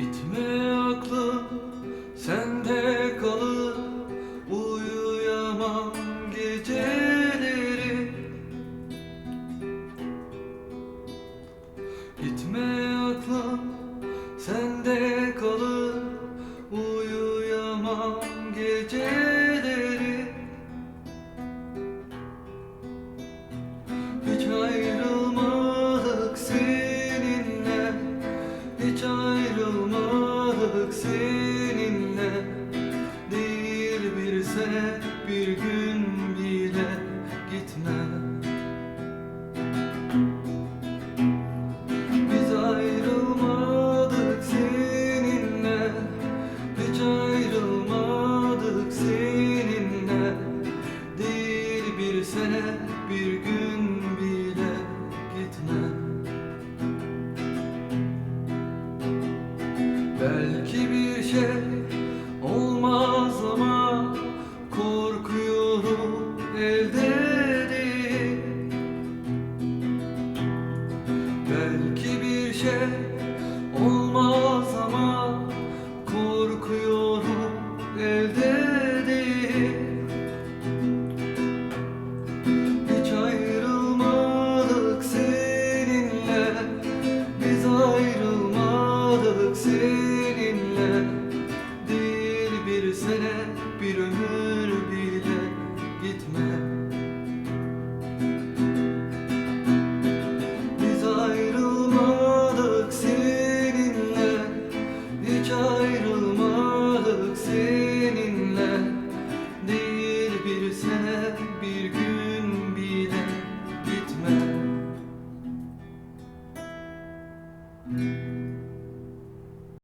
Gitme aklım sende kalır. Uyuyamam geceleri. Gitme aklım sende kalır. Uyuyamam geceleri bir sene bir gün bile gitme Biz ayrılmadık seninle Hiç ayrılmadık seninle. Değil bir sene bir gün bile gitme Belki bir şey Belki bir şey olmaz ama korkuyorum elde değil. Hiç ayrılmadık seninle Biz ayrılmadık seninle. Değil bir sene bir ömür bile gitme gitme